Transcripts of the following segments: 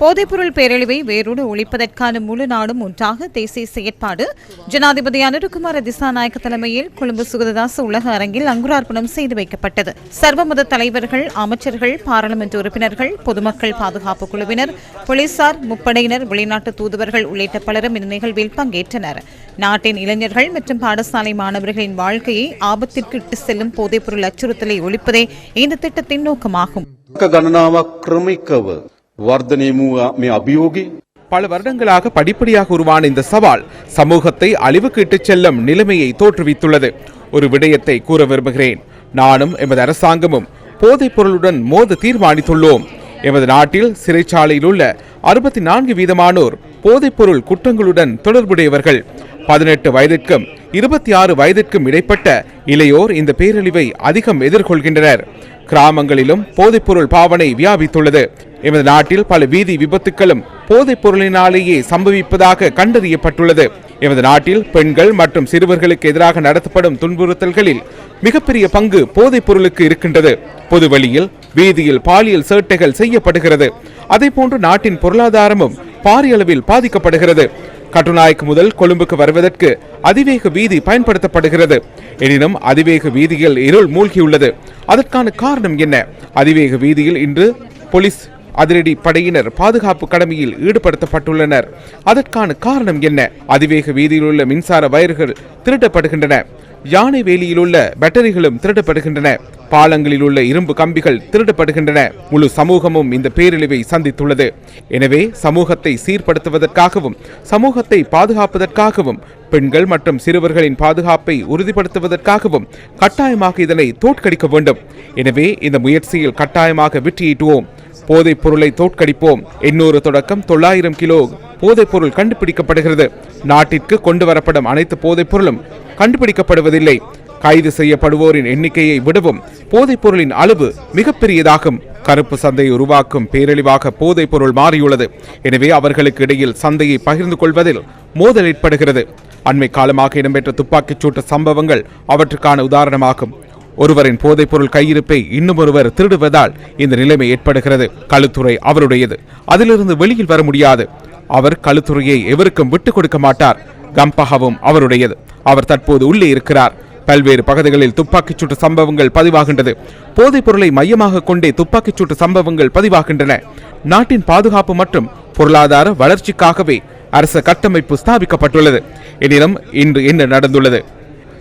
போதைப்பொருள் பேரழிவை வேரோடு ஒழிப்பதற்கான முழு நாடும் ஒன்றாக தேசிய செயற்பாடு. ஜனாதிபதி அனுருகுமார திசாநாயக்க தலைமையில் கொழும்பு சுகததாச உலக அரங்கில் அங்குரார்ப்பணம் செய்து வைக்கப்பட்டது. சர்வமத தலைவர்கள் அமைச்சர்கள் பாராளுமன்ற உறுப்பினர்கள் பொதுமக்கள் பாதுகாப்பு குழுவினர் போலீசார் முப்படையினர் வெளிநாட்டு தூதுவர்கள் உள்ளிட்ட பலரும் இந்த நிகழ்வில் பங்கேற்றனர். நாட்டின் இளைஞர்கள் மற்றும் பாடசாலை மாணவர்களின் வாழ்க்கையை ஆபத்திற்கு இட்டு செல்லும் போதைப்பொருள் அச்சுறுத்தலை ஒழிப்பதே இந்த திட்டத்தின் நோக்கமாகும். ගණනාවක් ක්‍රමිකව වර්ධනය වූ මේ අභියෝගී பல வருடங்களாக படிப்படியாக உருவான இந்த சவால் சமூகத்தை அழிவுக்கு இட்டுச் செல்லும் நிலைமையை தோற்றுவித்துள்ளது ஒரு விடயத்தை கூற விரும்புகிறேன் நானும் எமது அரசாங்கமும் போதைப் பொருளுடன் மோத தீர்மானித்துள்ளோம் எமது நாட்டில் சிறைச்சாலையில் உள்ள அறுபத்தி நான்கு வீதமானோர் போதைப்பொருள் குற்றங்களுடன் தொடர்புடையவர்கள் பதினெட்டு வயதிற்கும் இருபத்தி ஆறு வயதிற்கும் இடைப்பட்ட இளையோர் இந்த பேரழிவை அதிகம் எதிர்கொள்கின்றனர் கிராமங்களிலும் போதைப்பொருள் பாவனை வியாபித்துள்ளது எமது நாட்டில் பல வீதி விபத்துக்களும் போதைப் பொருளினாலேயே சம்பவிப்பதாக கண்டறியப்பட்டுள்ளது. எமது நாட்டில் பெண்கள் மற்றும் சிறுவர்களுக்கு எதிராக நடத்தப்படும் துன்புறுத்தல்களில் மிகப்பெரிய பங்கு போதைப் பொருளுக்கு இருக்கின்றது. பொதுவழியில் வீதியில் பாலியல் சேட்டைகள் செய்யப்படுகிறது. அதேபோன்று நாட்டின் பொருளாதாரமும் பாரிய அளவில் பாதிக்கப்படுகிறது. கட்டுநாயக்கு முதல் கொழும்புக்கு வருவதற்கு அதிவேக வீதி பயன்படுத்தப்படுகிறது. எனினும் அதிவேக வீதியில் இருள் மூழ்கியுள்ளது. அதற்கான காரணம் என்ன? அதிவேக வீதியில் இன்று போலீஸ் அதிரடி படையினர் பாதுகாப்பு கடமையில் ஈடுபடுத்தப்பட்டுள்ளனர். அதற்கான காரணம் என்ன? அதிவேக வீதியில் உள்ள மின்சார வயர்கள் திருடப்படுகின்றன. யானை வேலியில் உள்ள பேட்டரிகளும் திருடப்படுகின்றன. பாலங்களில் உள்ள இரும்பு கம்பிகள் திருடப்படுகின்றன. முழு சமூகமும் இந்த பேரழிவை சந்தித்துள்ளது. எனவே சமூகத்தை சீர்படுத்துவதற்காகவும் சமூகத்தை பாதுகாப்பதற்காகவும் பெண்கள் மற்றும் சிறுவர்களின் பாதுகாப்பை உறுதிப்படுத்துவதற்காகவும் கட்டாயமாக இதனை தோற்கடிக்க வேண்டும். எனவே இந்த முயற்சியில் கட்டாயமாக வெற்றியீட்டுவோம். போதைப் பொருளை தோற்கடிப்போம். எண்ணூறு தொடக்கம் தொள்ளாயிரம் கிலோ போதைப் பொருள் கண்டுபிடிக்கப்படுகிறது. நாட்டிற்கு கொண்டு வரப்படும் அனைத்து போதைப் பொருளும் கண்டுபிடிக்கப்படுவதில்லை. கைது செய்யப்படுவோரின் எண்ணிக்கையை விடவும் போதைப் பொருளின் அளவு மிகப்பெரியதாகும். கருப்பு சந்தையை உருவாக்கும் பேரழிவாக போதைப் பொருள் மாறியுள்ளது. எனவே அவர்களுக்கு இடையில் சந்தையை பகிர்ந்து கொள்வதில் மோதல் ஏற்படுகிறது. அண்மை காலமாக இடம்பெற்ற துப்பாக்கிச் சூட்டு சம்பவங்கள் அவற்றுக்கான உதாரணமாகும். ஒருவரின் போதைப்பொருள் கையிருப்பை இன்னும் ஒருவர் திருடுவதால் இந்த நிலைமை ஏற்படுகிறது. களுத்துறை அவருடையது. அதிலிருந்து வெளியில் வர முடியாது. அவர் களுத்துறையை எவருக்கும் விட்டுக் கொடுக்க மாட்டார். கம்பகவும் அவருடையது. அவர் தற்போது உள்ளே இருக்கிறார். பல்வேறு பகுதிகளில் துப்பாக்கிச் சூட்டு சம்பவங்கள் பதிவாகின்றது. போதைப் பொருளை மையமாக கொண்டே துப்பாக்கிச் சூட்டு சம்பவங்கள் பதிவாகின்றன. நாட்டின் பாதுகாப்பு மற்றும் பொருளாதார வளர்ச்சிக்காகவே அரச கட்டமைப்பு ஸ்தாபிக்கப்பட்டுள்ளது. எனினும் இன்று என்ன நடந்துள்ளது?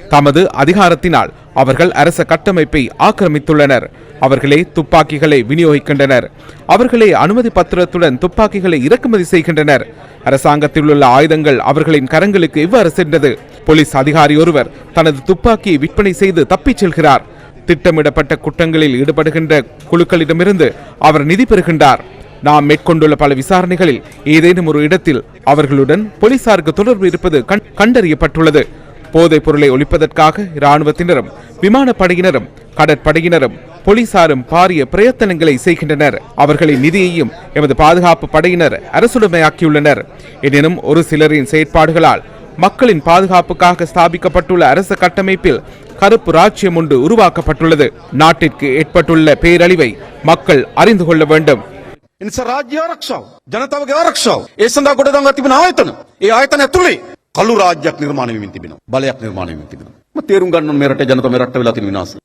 தமது அதிகாரத்தினால் அவர்கள் அரச கட்டமைப்பை ஆக்கிரமித்துள்ளனர். அவர்களே துப்பாக்கிகளை விநியோகிக்கின்றனர். அவர்களே அனுமதி பத்திரத்துடன் துப்பாக்கிகளை இறக்குமதி செய்கின்றனர். அரசாங்கத்தில் உள்ள ஆயுதங்கள் அவர்களின் கரங்களுக்கு இவ்வாறு சென்றது? போலீஸ் அதிகாரி ஒருவர் தனது துப்பாக்கியை விற்பனை செய்து தப்பிச் செல்கிறார். திட்டமிடப்பட்ட குற்றங்களில் ஈடுபடுகின்ற குழுக்களிடமிருந்து அவர் நிதி பெறுகின்றார். நாம் மேற்கொண்டுள்ள பல விசாரணைகளில் ஏதேனும் ஒரு இடத்தில் அவர்களுடன் போலீசாருக்கு தொடர்பு இருப்பது கண்- கண்டறியப்பட்டுள்ளது. போதைப் பொருளை ஒழிப்பதற்காக இராணுவத்தினரும் விமானப்படையினரும் கடற்படையினரும் போலீசாரும் பாரிய பிரயத்தனங்களை செய்கின்றனர். அவர்களின் நிதியையும் எமது பாதுகாப்பு படையினர் அரசுடைமையாக்கியுள்ளனர். எனினும் ஒரு சிலரின் செயற்பாடுகளால் மக்களின் பாதுகாப்புக்காக ஸ்தாபிக்கப்பட்டுள்ள அரசு கட்டமைப்பில் கருப்பு ராஜ்யம் ஒன்று உருவாக்கப்பட்டுள்ளது. நாட்டிற்கு ஏற்பட்டுள்ள பேரழிவை மக்கள் அறிந்து கொள்ள வேண்டும். ಜನತಾವಗೆ ಆರಕ್ಷಾವ್ ಏಸಂದ ಗುಡದಂಗ ತಿಬಿನ ಆಯತನ ಈ ಆಯತನ ತುಳಿ ආයතන ඒ ආයතන ඇතුලේ කළු රාජ්‍යයක් නිර්මාණය වෙමින් තිබෙනවා බලයක් නිර්මාණය වෙමින් තිබෙනවා මම තේරුම් ගන්න ඕනේ මේ රටේ ජනතාව මේ රට වෙලා තියෙන විනාශය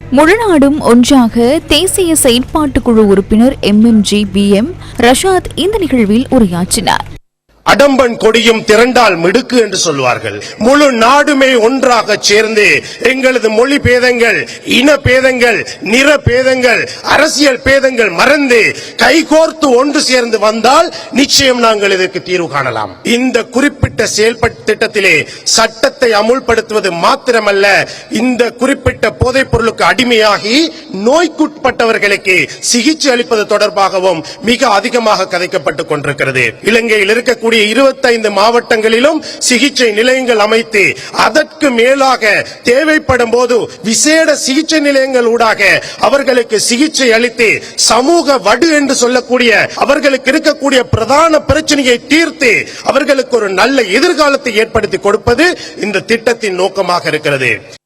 முழுநாடும் ஒன்றாக தேசிய செயற்பாட்டுக்குழு உறுப்பினர் எம்எம்ஜி பி எம் ரஷாத் இந்த நிகழ்வில் உரையாற்றினார் அடம்பன் கொடியும் திரண்டால் மிடுக்கு என்று சொல்வார்கள். முழு நாடுமே ஒன்றாக சேர்ந்து எங்களது மொழி பேதங்கள் இன பேதங்கள் நிற பேதங்கள் அரசியல் பேதங்கள் மறந்து கைகோர்த்து ஒன்று சேர்ந்து வந்தால் நிச்சயம் நாங்கள் இதற்கு தீர்வு காணலாம். இந்த குறிப்பிட்ட செயல்பட்டு திட்டத்திலே சட்டத்தை அமுல்படுத்துவது மாத்திரமல்ல இந்த குறிப்பிட்ட போதைப் பொருளுக்கு அடிமையாகி நோய்க்குட்பட்டவர்களுக்கு சிகிச்சை அளிப்பது தொடர்பாகவும் மிக அதிகமாக கதைக்கப்பட்டுக் கொண்டிருக்கிறது. இலங்கையில் இருக்கக்கூடிய இருக்கக்கூடிய இருபத்தைந்து மாவட்டங்களிலும் சிகிச்சை நிலையங்கள் அமைத்து அதற்கு மேலாக தேவைப்படும் போது விசேட சிகிச்சை நிலையங்கள் ஊடாக அவர்களுக்கு சிகிச்சை அளித்து சமூக வடு என்று சொல்லக்கூடிய அவர்களுக்கு இருக்கக்கூடிய பிரதான பிரச்சனையை தீர்த்து அவர்களுக்கு ஒரு நல்ல எதிர்காலத்தை ஏற்படுத்தி கொடுப்பது இந்த திட்டத்தின் நோக்கமாக இருக்கிறது.